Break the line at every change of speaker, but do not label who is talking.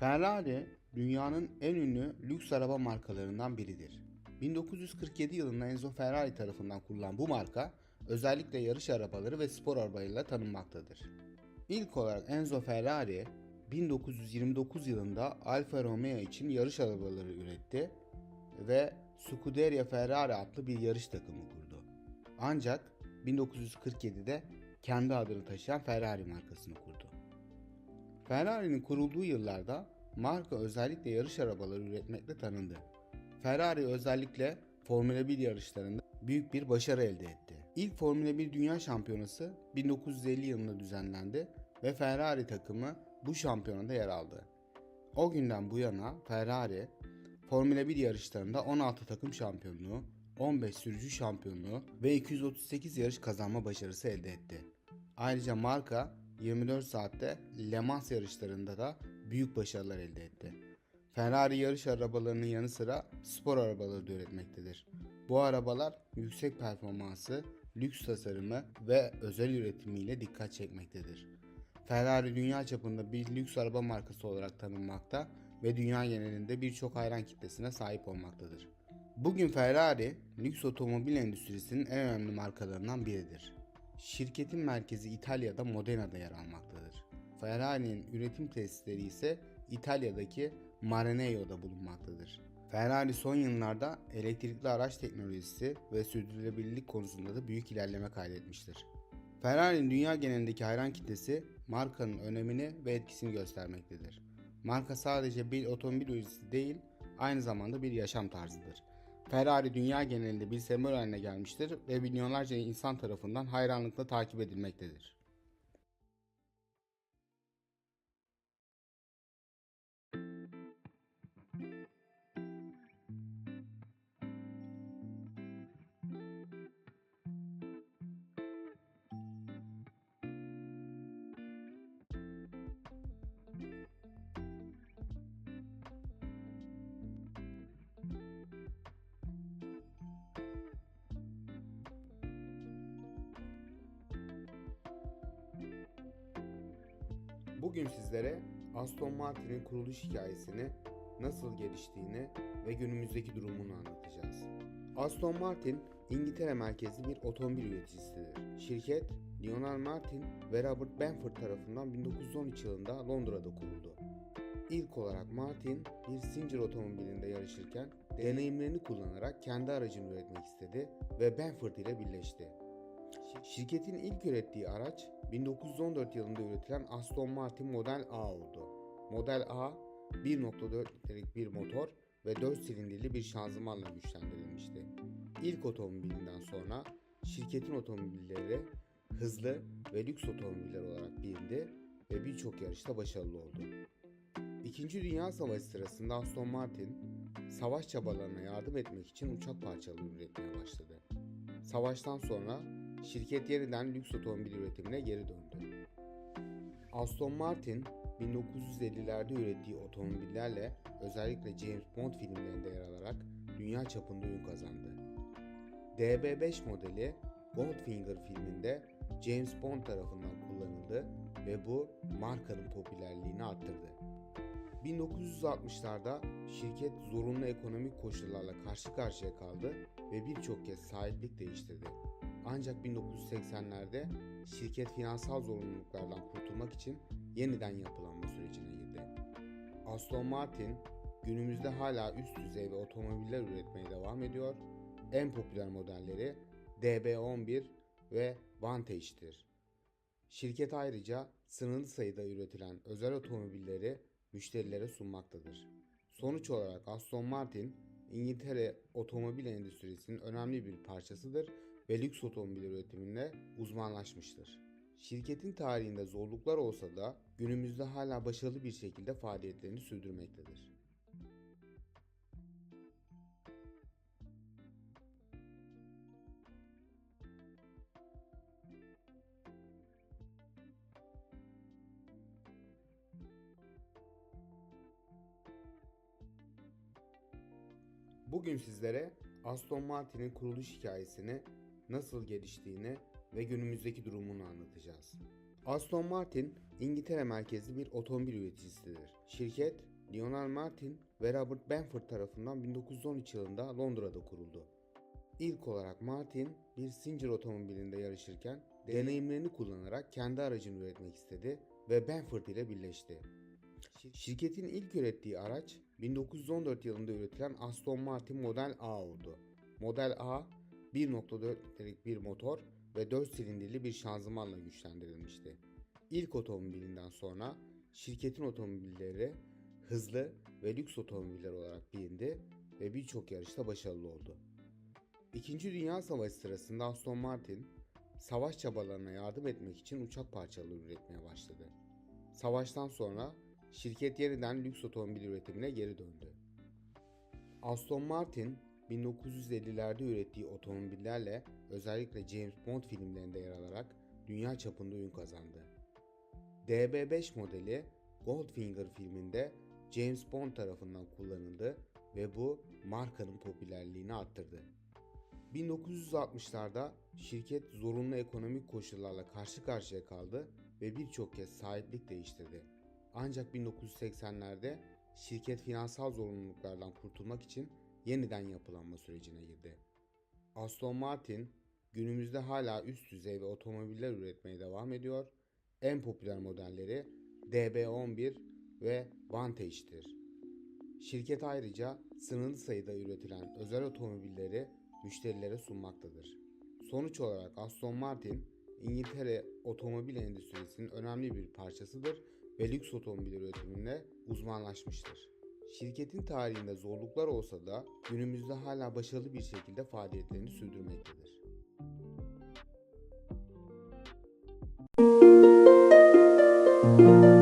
Ferrari dünyanın en ünlü lüks araba markalarından biridir. 1947 yılında Enzo Ferrari tarafından kurulan bu marka özellikle yarış arabaları ve spor arabalarıyla tanınmaktadır. İlk olarak Enzo Ferrari 1929 yılında Alfa Romeo için yarış arabaları üretti ve Scuderia Ferrari adlı bir yarış takımı kurdu. Ancak 1947'de kendi adını taşıyan Ferrari markasını kurdu. Ferrari'nin kurulduğu yıllarda marka özellikle yarış arabaları üretmekle tanındı. Ferrari özellikle Formula 1 yarışlarında büyük bir başarı elde etti. İlk Formula 1 Dünya Şampiyonası 1950 yılında düzenlendi ve Ferrari takımı bu şampiyonada yer aldı. O günden bu yana Ferrari Formula 1 yarışlarında 16 takım şampiyonluğu, 15 sürücü şampiyonluğu ve 238 yarış kazanma başarısı elde etti. Ayrıca marka 24 saatte Le Mans yarışlarında da büyük başarılar elde etti. Ferrari yarış arabalarının yanı sıra spor arabaları da üretmektedir. Bu arabalar yüksek performansı, lüks tasarımı ve özel üretimiyle dikkat çekmektedir. Ferrari dünya çapında bir lüks araba markası olarak tanınmakta ve dünya genelinde birçok hayran kitlesine sahip olmaktadır. Bugün Ferrari, lüks otomobil endüstrisinin en önemli markalarından biridir. Şirketin merkezi İtalya'da Modena'da yer almaktadır. Ferrari'nin üretim tesisleri ise İtalya'daki Maranello'da bulunmaktadır. Ferrari son yıllarda elektrikli araç teknolojisi ve sürdürülebilirlik konusunda da büyük ilerleme kaydetmiştir. Ferrari'nin dünya genelindeki hayran kitlesi markanın önemini ve etkisini göstermektedir. Marka sadece bir otomobil üreticisi değil, aynı zamanda bir yaşam tarzıdır. Ferrari dünya genelinde bir sembol haline gelmiştir ve milyonlarca insan tarafından hayranlıkla takip edilmektedir. Bugün sizlere Aston Martin'in kuruluş hikayesini, nasıl geliştiğini ve günümüzdeki durumunu anlatacağız. Aston Martin, İngiltere merkezli bir otomobil üreticisidir. Şirket, Lionel Martin ve Robert Benford tarafından 1913 yılında Londra'da kuruldu. İlk olarak Martin bir Singer otomobilinde yarışırken deneyimlerini kullanarak kendi aracını üretmek istedi ve Benford ile birleşti. Şirketin ilk ürettiği araç 1914 yılında üretilen Aston Martin Model A oldu. Model A 1.4 litrelik bir motor ve 4 silindirli bir şanzımanla güçlendirilmişti. İlk otomobilinden sonra şirketin otomobilleri hızlı ve lüks otomobiller olarak bilindi ve birçok yarışta başarılı oldu. İkinci Dünya Savaşı sırasında Aston Martin savaş çabalarına yardım etmek için uçak parçaları üretmeye başladı. Savaştan sonra şirket yeniden lüks otomobil üretimine geri döndü. Aston Martin 1950'lerde ürettiği otomobillerle özellikle James Bond filmlerinde yer alarak dünya çapında ün kazandı. DB5 modeli Goldfinger filminde James Bond tarafından kullanıldı ve bu markanın popülerliğini arttırdı. 1960'larda şirket zorunlu ekonomik koşullarla karşı karşıya kaldı ve birçok kez sahiplik değiştirdi. Ancak 1980'lerde şirket finansal zorunluluklardan kurtulmak için yeniden yapılanma sürecine girdi. Aston Martin günümüzde hala üst düzey ve otomobiller üretmeye devam ediyor. En popüler modelleri DB11 ve Vantage'tir. Şirket ayrıca sınırlı sayıda üretilen özel otomobilleri müşterilere sunmaktadır. Sonuç olarak Aston Martin, İngiltere otomobil endüstrisinin önemli bir parçasıdır ve lüks otomobil üretiminde uzmanlaşmıştır. Şirketin tarihinde zorluklar olsa da günümüzde hala başarılı bir şekilde faaliyetlerini sürdürmektedir. Bugün sizlere Aston Martin'in kuruluş hikayesini, nasıl geliştiğini ve günümüzdeki durumunu anlatacağız. Aston Martin, İngiltere merkezli bir otomobil üreticisidir. Şirket, Lionel Martin ve Robert Benford tarafından 1913 yılında Londra'da kuruldu. İlk olarak Martin bir Singer otomobilinde yarışırken deneyimlerini kullanarak kendi aracını üretmek istedi ve Benford ile birleşti. Şirketin ilk ürettiği araç 1914 yılında üretilen Aston Martin Model A oldu. Model A 1.4 litrelik bir motor ve 4 silindirli bir şanzımanla güçlendirilmişti. İlk otomobilinden sonra şirketin otomobilleri hızlı ve lüks otomobiller olarak bilindi ve birçok yarışta başarılı oldu. İkinci Dünya Savaşı sırasında Aston Martin, savaş çabalarına yardım etmek için uçak parçaları üretmeye başladı. Savaştan sonra şirket yeniden lüks otomobil üretimine geri döndü. Aston Martin 1950'lerde ürettiği otomobillerle özellikle James Bond filmlerinde yer alarak dünya çapında ün kazandı. DB5 modeli Goldfinger filminde James Bond tarafından kullanıldı ve bu markanın popülerliğini arttırdı. 1960'larda şirket zorunlu ekonomik koşullarla karşı karşıya kaldı ve birçok kez sahiplik değiştirdi. Ancak 1980'lerde şirket finansal zorunluluklardan kurtulmak için yeniden yapılanma sürecine girdi. Aston Martin günümüzde hala üst düzey ve otomobiller üretmeye devam ediyor. En popüler modelleri DB11 ve Vantage'tir. Şirket ayrıca sınırlı sayıda üretilen özel otomobilleri müşterilere sunmaktadır. Sonuç olarak Aston Martin, İngiltere otomobil endüstrisinin önemli bir parçasıdır ve lüks otomobil üretiminde uzmanlaşmıştır. Şirketin tarihinde zorluklar olsa da günümüzde hala başarılı bir şekilde faaliyetlerini sürdürmektedir.
Müzik